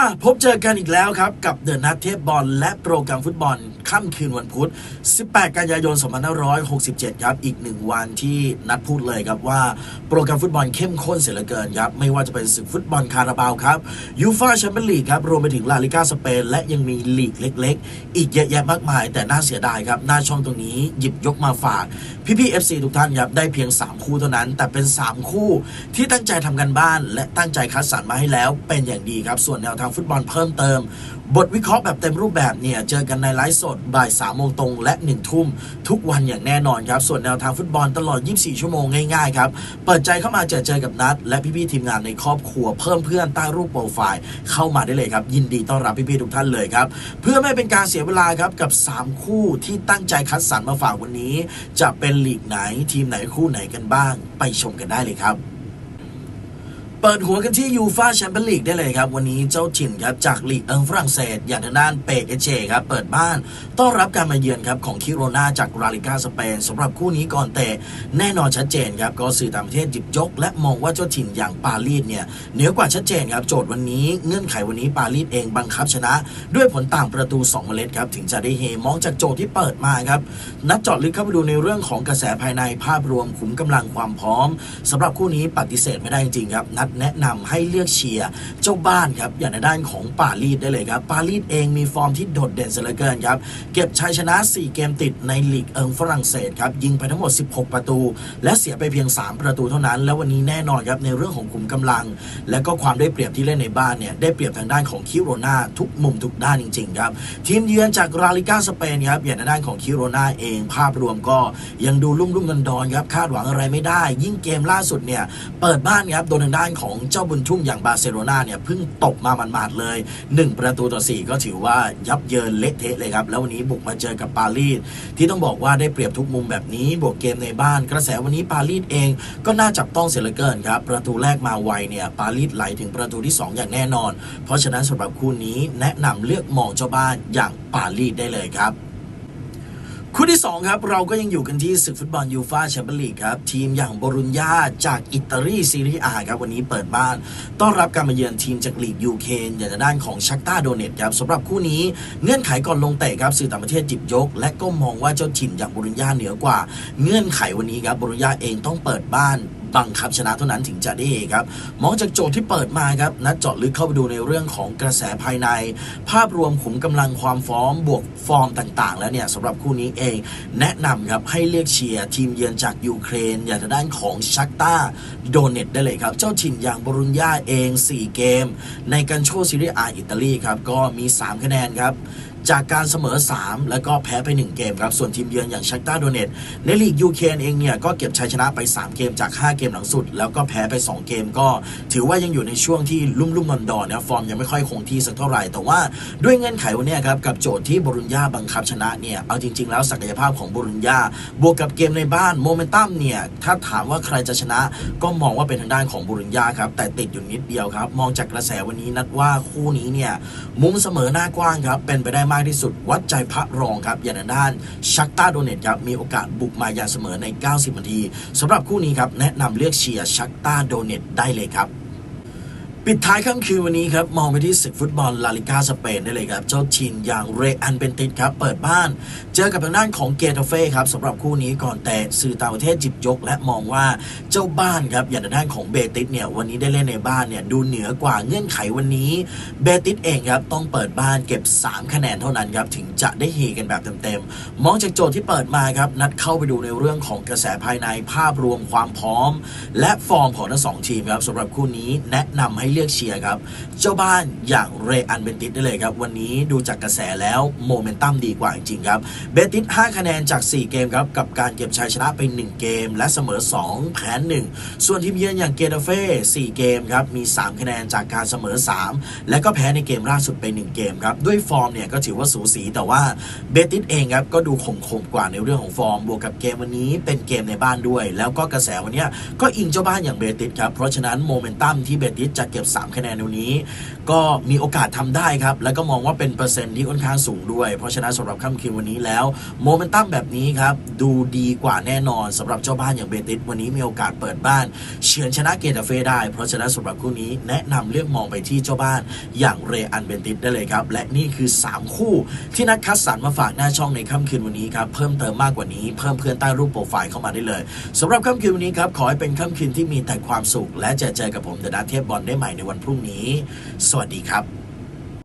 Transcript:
อะพบเจอกันอีกแล้วครับ กับเดอะนัทเทพบอลและโปรแกรมฟุตบอล ค่ำคืนวันพุธ 18 กันยายน 2567 ครับ อีกหนึ่งวันที่นัดพูดเลยครับว่าโปรแกรมฟุตบอลเข้มข้นเสียเหลือเกินครับ ไม่ว่าจะเป็นศึกฟุตบอลคาราบาวครับยูฟาแชมเปี้ยนลีกครับ รวมไปถึงลาลิก้าสเปน และยังมีลีกเล็ก ๆ อีกเยอะแยะมากมาย แต่น่าเสียดายครับ หน้าช่องตรงนี้หยิบยกมาฝาก พี่ๆ FC ทุกท่านครับ ได้เพียง 3 คู่เท่านั้น แต่เป็น 3 คู่ที่ตั้งใจทำกันบ้าน และตั้งใจคัดสรรมาให้แล้วเป็นอย่างดีครับส่วนแนวทางฟุตบอลเพิ่มเติม บทวิเคราะห์แบบเต็มรูปแบบเนี่ยเจอกันในไลฟ์สดบ่าย3ามโมงตรงและ1ทุ่มทุกวันอย่างแน่นอนครับ ส่วนแนวทางฟุตบอลตลอด 24 ชั่วโมงง่ายๆครับ เปิดใจเข้ามาเจอเจอกับนัด และพี่ๆทีมงานในครอบครัวเพิ่มเพื่อนใต้รูปโปรไฟล์เข้ามาได้เลยครับ ยินดีต้อนรับพี่ๆทุกท่านเลยครับ เพื่อไม่เป็นการเสียเวลาครับกับ 3 คู่ที่ตั้งใจคัดสรรมาฝากวันนี้ จะเป็นลีกไหนทีมไหนคู่ไหนกันบ้าง ไปชมกันได้เลยครับ เปิดหัวกันที่ยูฟาแชมเปี้ยนลีกได้เลยครับ วันนี้เจ้าถิ่นครับจากลีกเอิงฝรั่งเศส อย่างทางด้านเปกเอเจครับเปิดบ้าน ต้อนรับการมาเยือนครับของคิโรนาจากราลิกาสเปนสำหรับคู่นี้ก่อนเตะแน่นอนชัดเจนครับก็สื่อต่างประเทศหยิบยก และมองว่าเจ้าถิ่นอย่างปารีสเนี่ยเหนือกว่าชัดเจนครับโจทย์วันนี้เงื่อนไขวันนี้ปารีสเองบังคับชนะ ด้วยผลต่างประตู2เมล็ดครับถึงจะได้เฮมองจากโจทย์ที่เปิดมาครับนัดเจาะลึกเข้าไปดูในเรื่องของกระแสภายในภาพรวมขุมกำลังความพร้อมสำหรับคู่นี้ปฏิเสธไม่ได้จริงๆครับนัดแนะนำให้เลือกเชียร์เจ้าบ้านครับอย่างในด้านของปารีสได้เลยครับปารีสเองมีฟอร์มที่โดดเด่นเสียเหลือเกินครับเก็บชัยชนะ 4 เกมติดในลีกเอิงฝรั่งเศสครับยิงไปทั้งหมด 16 ประตู และเสียไปเพียง 3 ประตูเท่านั้น แล้ววันนี้แน่นอนครับในเรื่องของขุมกำลัง และก็ความได้เปรียบที่เล่นในบ้านเนี่ยได้เปรียบทางด้านของคิโรนาทุกมุมทุกด้านจริงๆครับทีมเยือนจากราลิกาสเปนครับอย่างในด้านของคิโรนาเองภาพรวมก็ยังดูลุ่มลุ่มดอนดอนครับคาดหวังอะไรไม่ได้ ยิ่งเกมล่าสุดเนี่ยเปิดบ้านครับโดนทางด้านของเจ้าบุญทุ่มอย่างบาร์เซโลนาเนี่ยเพิ่งตกมาหมาดๆเลย 1 ประตูต่อ 4 ก็ถือว่ายับเยินเละเทะเลยครับ แล้ววันนี้บุกมาเจอกับปารีสที่ต้องบอกว่าได้เปรียบทุกมุมแบบนี้ บวกเกมในบ้าน กระแสวันนี้ปารีสเองก็น่าจับต้องเสียเหลือเกินครับประตูแรกมาไวเนี่ยปารีสไหลถึงประตูที่ 2 อย่างแน่นอน เพราะฉะนั้นสำหรับคู่นี้แนะนำเลือกมองเจ้าบ้านอย่างปารีสได้เลยครับ คู่ที่ 2 ครับ เราก็ยังอยู่กันที่ศึกฟุตบอลยูฟาแชมเปี้ยนลีกครับ ทีมอย่างบรุญญาจากอิตาลีซีรีอาครับ วันนี้เปิดบ้าน ต้อนรับการมาเยือนทีมจากลีกยูเคนอย่างด้านของชักตาโดเนตครับสำหรับคู่นี้เงื่อนไขก่อนลงเตะครับสื่อต่างประเทศจิบยก และก็มองว่าเจ้าถิ่นอย่างบรุญญาเหนือกว่า เงื่อนไขวันนี้ครับบรุญญาเองต้องเปิดบ้าน บังคับชนะเท่านั้นถึงจะได้เฮครับมองจากโจทย์ที่เปิดมาครับนัดเจาะลึกเข้าไปดูในเรื่องของกระแสภายใน ภาพรวมขุมกำลังความฟอร์มบวกฟอร์มต่าง ๆ แล้วเนี่ยสำหรับคู่นี้เอง แนะนำครับให้เลือกเชียร์ทีมเยือนจากยูเครน อย่างทางด้านของชักตาโดเนตได้เลยครับ เจ้าถิ่นอย่างบรุญญาเอง 4 เกม ในกันโชว์ซีเรียอาอิตาลีครับ ก็มี 3 คะแนนครับจากการเสมอ 3 แล้วก็แพ้ไป 1 เกมครับ ส่วนทีมเยือนอย่างชักตาโดเนตในลีกยูเคนเองเนี่ย ก็เก็บชัยชนะไป 3 เกมจาก 5 เกมหลังสุด แล้วก็แพ้ไป 2 เกมก็ ถือว่ายังอยู่ในช่วงที่ลุ่มลุ่มดอนดอนนะฟอร์มยังไม่ค่อยคงที่สักเท่าไหร่ แต่ว่าด้วยเงื่อนไขวันนี้ครับ กับโจทย์ที่บรุญญาบังคับชนะเนี่ยเอาจริง ๆ แล้วศักยภาพของบรุญญาบวกกับเกมในบ้านโมเมนตัมเนี่ยถ้าถามว่าใครจะชนะ ก็มองว่าเป็นทางด้านของบุรุญญาครับแต่ติดอยู่นิดเดียวครับมองจากกระแสวันนี้นัดว่าคู่นี้เนี่ยมุมเสมอหน้ากว้างครับเป็นไปได้มากที่สุด วัดใจพระรองครับอย่างทาด้านชักตาโดเนตครับมีโอกาสบุกมายาเสมอใน 90 นาทีสำหรับคู่นี้ครับแนะนำเลือกเชียร์ชักตาโดเนตได้เลยครับ ปิดท้ายค่ำคืนวันนี้ครับ มองไปที่ศึกฟุตบอลลาลิกาสเปนได้เลยครับ เจ้าทีมอย่างเรอันเบนติสครับ เปิดบ้าน เจอกับทางด้านของเกตาเฟ่ครับสำหรับคู่นี้ก่อนแต่สื่อต่างประเทศจิบยก และมองว่าเจ้าบ้านครับอย่างทางด้านของเบติสเนี่ยวันนี้ได้เล่นในบ้านเนี่ยดูเหนือกว่าเงื่อนไขวันนี้เบติสเองครับต้องเปิดบ้านเก็บ 3 คะแนนเท่านั้นครับถึงจะได้เฮกันแบบเต็มๆมองจากโจทย์ที่เปิดมาครับนัดเข้าไปดูในเรื่องของกระแสภายในภาพรวมความพร้อม และฟอร์มของทั้งสองทีมครับสำหรับคู่นี้แนะนำให้เลือกเชียร์ครับ เจ้าบ้านอย่างเรอันเบนติสได้เลยครับ วันนี้ดูจากกระแสแล้วโมเมนตัมดีกว่าจริงๆครับเบติส5คะแนนจาก 4 เกมครับ กับการเก็บชัยชนะไป 1 เกม และเสมอ 2 แพ้1ส่วนทีมเยือนอย่างเกตาเฟ่4เกมครับ มี 3 คะแนนจากการเสมอ 3 และก็แพ้ในเกมล่าสุดไป 1 เกมครับ ด้วยฟอร์มเนี่ยก็ถือว่าสูสีแต่ว่าเบติสเองครับก็ดูคงคงๆกว่าในเรื่องของฟอร์ม บวกกับเกมวันนี้เป็นเกมในบ้านด้วย แล้วก็กระแสวันนี้ก็อิงเจ้าบ้านอย่างเบติสครับเพราะฉะนั้นโมเมนตัมที่เบติสจะเก็บก็บ 3 คะแนนในวันนี้ ก็มีโอกาสทำได้ครับ แล้วก็มองว่าเป็นเปอร์เซ็นต์ที่ค่อนข้างสูงด้วย เพราะฉะนั้นสำหรับค่ำคืนวันนี้แล้วโมเมนตัมแบบนี้ครับ ดูดีกว่าแน่นอนสำหรับเจ้าบ้านอย่างเบติสวันนี้มีโอกาสเปิดบ้าน เฉือนชนะเกตาเฟ่ได้ เพราะฉะนั้นสำหรับคู่นี้แนะนำเลือกมองไปที่เจ้าบ้านอย่างเรอันเบติสได้เลยครับ และนี่คือ 3 คู่ ที่นัดคัดสรรมาฝากหน้าช่องในค่ำคืนวันนี้ครับเพิ่มเติมมากกว่านี้เพิ่มเพื่อนใต้รูปโปรไฟล์เข้ามาได้เลยสำหรับค่ำคืนวันนี้ครับขอให้เป็นค่ำคืนที่มีแต่ความสุข และจะเจอกับผมเดอะดัตเทพบอลได้ใหม่ในวันพรุ่งนี้ สวัสดีครับ